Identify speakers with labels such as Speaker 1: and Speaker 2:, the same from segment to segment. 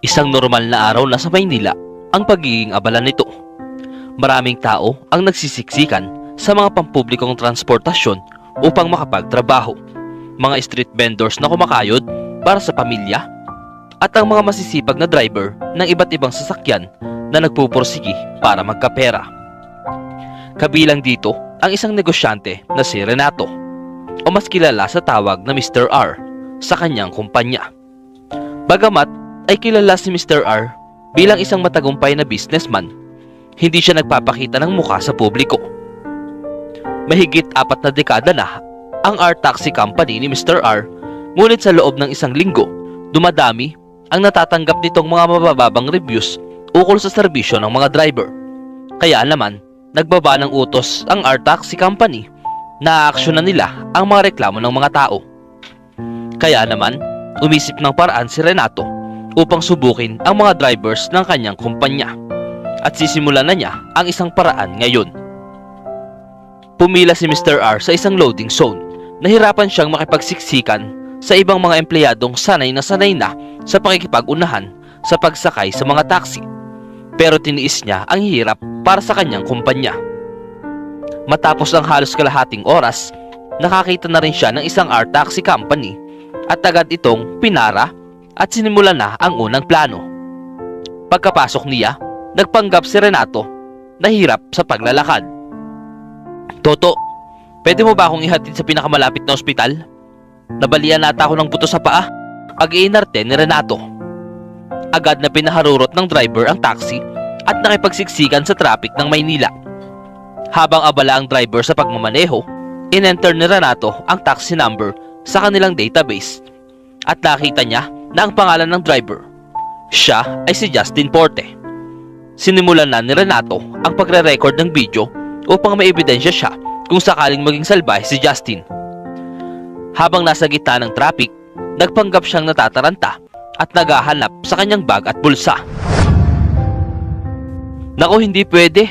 Speaker 1: Isang normal na araw na sa Maynila ang pagiging abala nito. Maraming tao ang nagsisiksikan sa mga pampublikong transportasyon upang makapagtrabaho. Mga street vendors na kumakayod para sa pamilya at ang mga masisipag na driver ng iba't ibang sasakyan na nagpupursigi para magkapera. Kabilang dito ang isang negosyante na si Renato o mas kilala sa tawag na Mr. R sa kanyang kumpanya. Bagamat ay kilala si Mr. R bilang isang matagumpay na businessman, hindi siya nagpapakita ng mukha sa publiko. Mahigit apat na dekada na ang R Taxi Company ni Mr. R, ngunit sa loob ng isang linggo, dumadami ang natatanggap nitong mga mabababang reviews ukol sa serbisyo ng mga driver. Kaya naman, nagbaba ng utos ang R Taxi Company na aaksyonan nila ang mga reklamo ng mga tao. Kaya naman, umisip ng paraan si Renato upang subukin ang mga drivers ng kanyang kumpanya at sisimulan na niya ang isang paraan ngayon. Pumila si Mr. R sa isang loading zone. Nahirapan siyang makipagsiksikan sa ibang mga empleyadong sanay na sanay na sa pakikipag-unahan sa pagsakay sa mga taxi. Pero tiniis niya ang hirap para sa kanyang kumpanya. Matapos ang halos kalahating oras, nakakita na rin siya ng isang R taxi company at agad itong pinara at sinimula na ang unang plano. Pagkapasok niya, nagpanggap si Renato na hirap sa paglalakad. Toto, pwede mo ba akong ihatid sa pinakamalapit na ospital? Nabalian nata ako ng buto sa paa. Pag-iinarte ni Renato. Agad na pinaharurot ng driver ang taxi at nakipagsiksikan sa traffic ng Maynila. Habang abala ang driver sa pagmamaneho, in-enter ni Renato ang taxi number sa kanilang database at nakita niya na ang pangalan ng driver. Siya ay si Justin Porte. Sinimulan na ni Renato ang pagre-record ng video upang may ebidensya siya kung sakaling maging salbahe si Justin. Habang nasa gitna ng traffic, nagpanggap siyang natataranta at naghahanap sa kanyang bag at bulsa. Nako hindi pwede.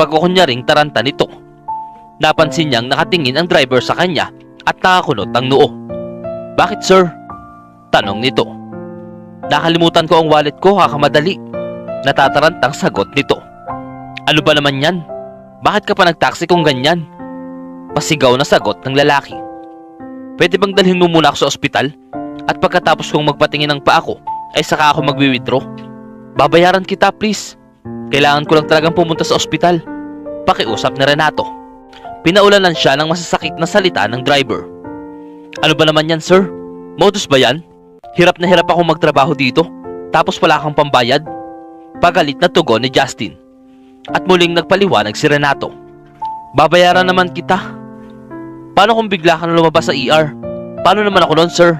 Speaker 1: Pagkukunyaring taranta nito. Napansin niyang nakatingin ang driver sa kanya at nakakunot ang noo. Bakit sir? Tanong nito. Nakalimutan ko ang wallet ko kakamadali. Natatarantang sagot nito. Ano ba naman yan? Bakit ka pa nagtaksi kung ganyan? Pasigaw na sagot ng lalaki. Pwede bang dalhin mo muna ako sa ospital? At pagkatapos kong magpatingin ng paa ko, ay saka ako magwi-withdraw? Babayaran kita please. Kailangan ko lang talagang pumunta sa ospital. Pakiusap ni Renato. Pinaulanan siya ng masasakit na salita ng driver. Ano ba naman yan sir? Modus ba yan? Hirap na hirap ako magtrabaho dito. Tapos wala kang pambayad? Pagalit na tugon ni Justin. At muling nagpaliwanag si Renato. Babayaran naman kita. Paano kung bigla ka na lumabas sa ER? Paano naman ako nun, sir?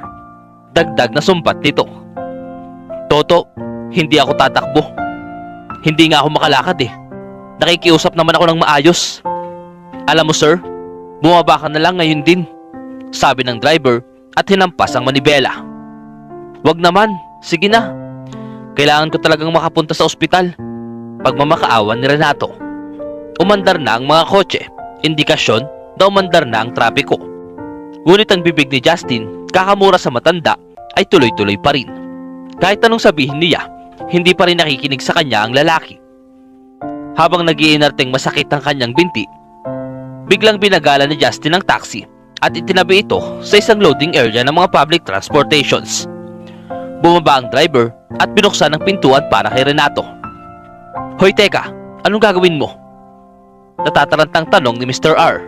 Speaker 1: Dagdag na sumpat nito. Toto, hindi ako tatakbo. Hindi nga ako makalakad eh. Nakikiusap naman ako ng maayos. Alam mo, sir, bumaba ka na lang ngayon din. Sabi ng driver at hinampas ang manibela. Wag naman, sige na. Kailangan ko talagang makapunta sa ospital. Pagmamakaawan ni Renato. Umandar na ang mga kotse. Indikasyon na umandar na ang trapiko. Ngunit ang bibig ni Justin, kakamura sa matanda, ay tuloy-tuloy pa rin. Kahit anong sabihin niya, hindi pa rin nakikinig sa kanya ang lalaki. Habang nagiinarteng masakit ang kanyang binti, biglang binagala ni Justin ang taxi at itinabi ito sa isang loading area ng mga public transportations. Bumaba ang driver at binuksan ang pintuan para kay Renato. Hoy teka, anong gagawin mo? Natatarantang tanong ni Mr. R.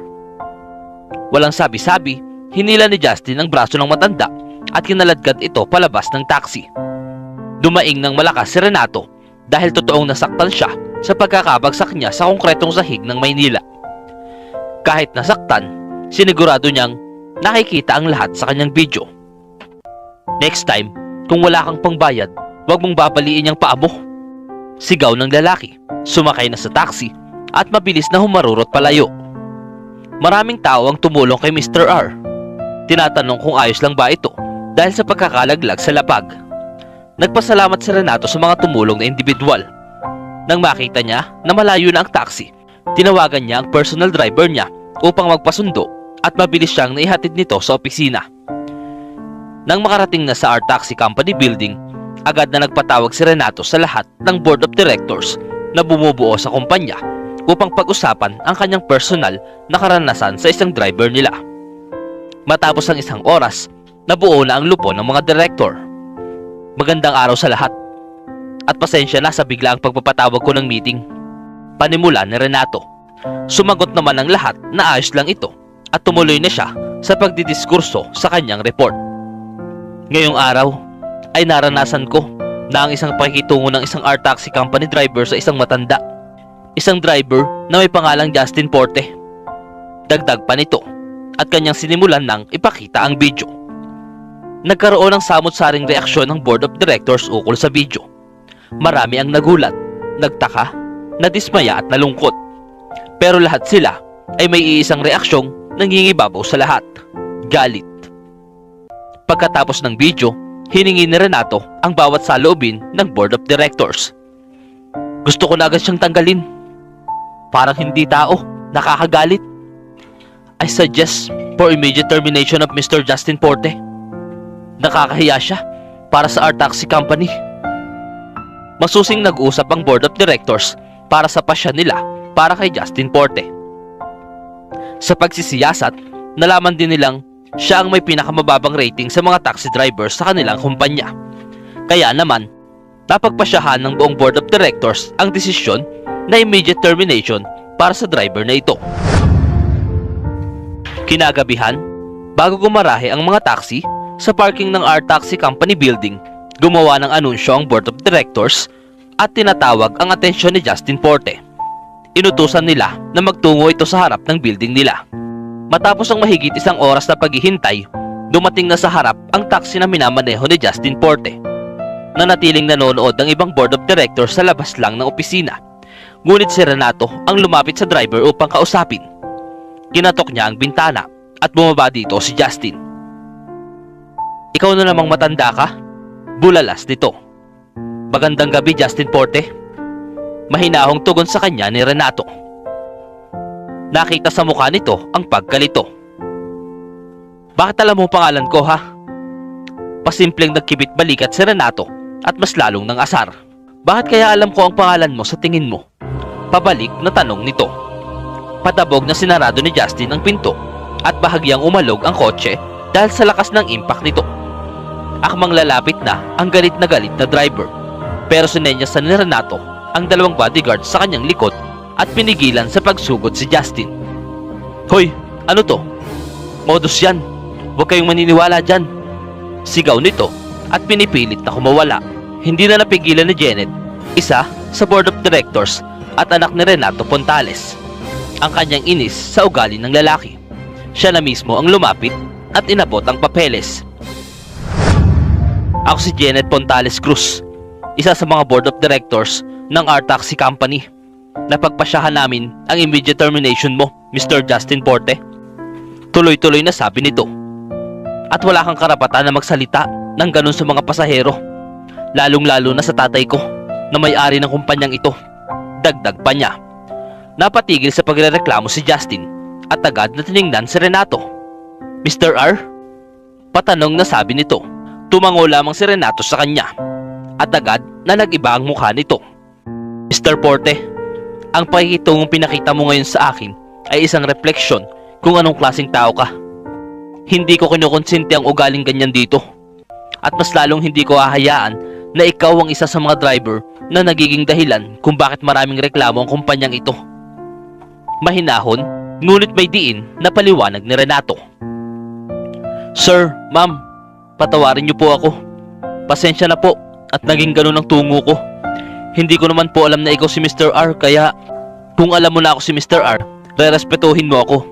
Speaker 1: Walang sabi-sabi, hinila ni Justin ang braso ng matanda at kinaladkad ito palabas ng taxi. Dumaing ng malakas si Renato dahil totoong nasaktan siya sa pagkakabagsak niya sa konkretong sahig ng Maynila. Kahit nasaktan, sinigurado niyang nakikita ang lahat sa kanyang video. Next time, kung wala kang pangbayad, huwag mong babaliin yung paa mo. Sigaw ng lalaki, sumakay na sa taxi at mabilis na humarurot palayo. Maraming tao ang tumulong kay Mr. R. Tinatanong kung ayos lang ba ito dahil sa pagkakalaglag sa lapag. Nagpasalamat si Renato sa mga tumulong na individual. Nang makita niya na malayo na ang taxi, tinawagan niya ang personal driver niya upang magpasundo at mabilis siyang naihatid nito sa opisina. Nang makarating na sa R Taxi Company building, Agad na nagpatawag si Renato sa lahat ng board of directors na bumubuo sa kumpanya upang pag-usapan ang kanyang personal na karanasan sa isang driver nila. Matapos ang isang oras, nabuo na ang lupo ng mga director. Magandang araw sa lahat. At pasensya na sa biglaang pagpapatawag ko ng meeting. Panimula ni Renato. Sumagot naman ang lahat na ayos lang ito at tumuloy na siya sa pagdidiskurso sa kanyang report. Ngayong araw ay naranasan ko na ang isang pakikitungo ng isang R taxi company driver sa isang matanda. Isang driver na may pangalang Justin Porte. Dagdag pa nito at kanyang sinimulan ng ipakita ang video. Nagkaroon ng samot-saring reaksyon ng board of directors ukol sa video. Marami ang nagulat, nagtaka, nadismaya at nalungkot. Pero lahat sila ay may iisang reaksyong nangingibabaw sa lahat. Galit. Pagkatapos ng video, hiningi ni Renato ang bawat saloobin ng board of directors. Gusto ko na agad siyang tanggalin. Parang hindi tao, nakakagalit. I suggest for immediate termination of Mr. Justin Porte. Nakakahiya siya para sa our taxi company. Masusing nag-usap ang board of directors para sa pasya nila para kay Justin Porte. Sa pagsisiyasat, nalaman din nilang siya ang may pinakamababang rating sa mga taxi drivers sa kanilang kumpanya. Kaya naman, napagpasyahan ng buong board of directors ang desisyon na immediate termination para sa driver na ito. Kinagabihan, bago gumarahe ang mga taxi sa parking ng R Taxi Company building, gumawa ng anunsyo ang board of directors at tinatawag ang atensyon ni Justin Porte. Inutusan nila na magtungo ito sa harap ng building nila. Matapos ang mahigit isang oras na paghihintay, dumating na sa harap ang taxi na minamaneho ni Justin Porte. Nanatiling nanonood ang ibang board of directors sa labas lang ng opisina. Ngunit si Renato ang lumapit sa driver upang kausapin. Kinatok niya ang bintana at bumaba dito si Justin. Ikaw na namang matanda ka? Bulalas nito. Magandang gabi Justin Porte. Mahinahong tugon sa kanya ni Renato. Nakita sa mukha nito ang pagkalito. Bakit alam mo ang pangalan ko ha? Pasimpleng nagkibit balikat si Renato at mas lalong ng asar. Bakit kaya alam ko ang pangalan mo sa tingin mo? Pabalik na tanong nito. Patabog na sinarado ni Justin ang pinto at bahagyang umalog ang kotse dahil sa lakas ng impact nito. Akmang lalapit na ang galit na galit na driver. Pero sinenyasan ni Renato ang dalawang bodyguard sa kanyang likod at pinigilan sa pagsugod si Justin. Hoy, ano to? Modus yan. Huwag kayong maniniwala dyan. Sigaw nito at pinipilit na kumawala. Hindi na napigilan ni Janet, isa sa board of directors at anak ni Renato Pontales. Ang kanyang inis sa ugali ng lalaki. Siya na mismo ang lumapit at inabot ang papeles. Ako si Janet Pontales Cruz, isa sa mga board of directors ng R Taxi Company. Napagpasyahan namin ang immediate termination mo, Mr. Justin Porte. Tuloy-tuloy na sabi nito. At wala kang karapatan na magsalita ng ganun sa mga pasahero. Lalong-lalo na sa tatay ko na may-ari ng kumpanyang ito. Dagdag pa niya. Napatigil sa pagrereklamo si Justin at agad na tiningnan si Renato. Mr. R? Patanong na sabi nito. Tumango lamang si Renato sa kanya at agad na nag-iba ang mukha nito. Mr. Porte, ang pakikitungong pinakita mo ngayon sa akin ay isang refleksyon kung anong klaseng tao ka. Hindi ko kinukonsinti ang ugaling ganyan dito. At mas lalong hindi ko hahayaan na ikaw ang isa sa mga driver na nagiging dahilan kung bakit maraming reklamo ang kumpanyang ito. Mahinahon, ngunit may diin na paliwanag ni Renato. Sir, ma'am, patawarin niyo po ako. Pasensya na po at naging ganun ang tungo ko. Hindi ko naman po alam na ikaw si Mr. R kaya kung alam mo na ako si Mr. R, rerespetuhin mo ako.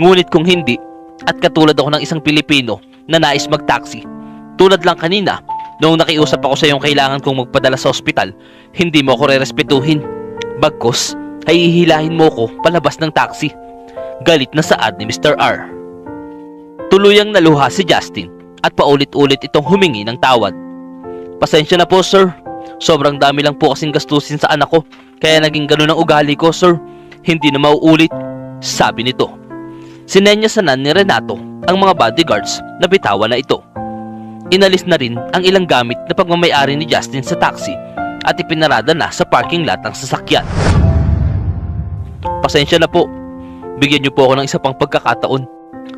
Speaker 1: Ngunit kung hindi, at katulad ako ng isang Pilipino na nais mag-taxi, tulad lang kanina, noong nakiusap ako sa iyong kailangan kong magpadala sa ospital, hindi mo ako rerespetuhin. Bagkos, ay ihilahin mo ko palabas ng taxi. Galit na saad ni Mr. R. Tuluyang naluha si Justin at paulit-ulit itong humingi ng tawad. Pasensya na po sir, sobrang dami lang po kasing gastusin sa anak ko, kaya naging ganun ang ugali ko sir. Hindi na mauulit, sabi nito. Sinenyasanan ni Renato ang mga bodyguards na bitawan na ito. inalis na rin ang ilang gamit na pagmamayari ni Justin sa taxi at ipinarada na sa parking lot ang sasakyan. Pasensya na po. Bigyan niyo po ako ng isa pang pagkakataon.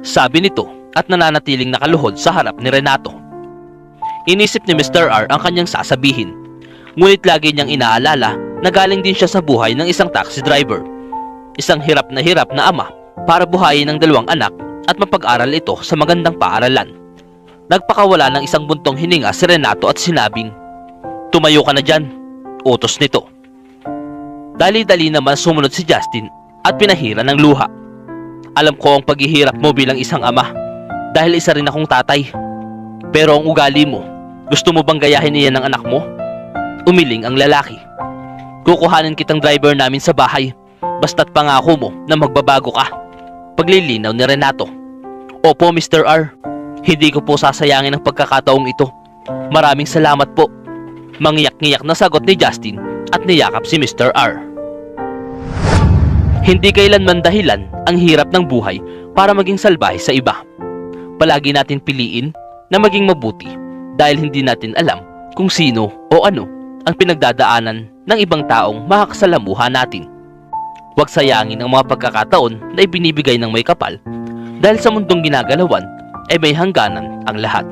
Speaker 1: Sabi nito at nananatiling nakaluhod sa harap ni Renato. Inisip ni Mr. R ang kanyang sasabihin. Ngunit lagi niyang inaalala na galing din siya sa buhay ng isang taxi driver. Isang hirap na hirap na ama para buhayin ang dalawang anak at mapag-aral ito sa magandang paaralan. Nagpakawala ng isang buntong hininga si Renato at sinabing, Tumayo ka na dyan, utos nito. Dali-dali naman sumunod si Justin at pinahira ng luha. Alam ko ang paghihirap mo bilang isang ama dahil isa rin akong tatay. Pero ang ugali mo, gusto mo bang gayahin niya ng anak mo? Umiling ang lalaki. Kukuhanin kitang driver namin sa bahay basta't pangako mo na magbabago ka. Paglilinaw ni Renato. Opo, Mr. R. Hindi ko po sasayangin ang pagkakataong ito. Maraming salamat po. Mangiyak-ngiyak na sagot ni Justin at niyakap si Mr. R. Hindi kailanman dahilan ang hirap ng buhay para maging salbahe sa iba. Palagi natin piliin na maging mabuti dahil hindi natin alam kung sino o ano ang pinagdadaanan ng ibang taong makakasalamuha natin. Huwag sayangin ang mga pagkakataon na ibinibigay ng may kapal dahil sa mundong ginagalawan ay may hangganan ang lahat.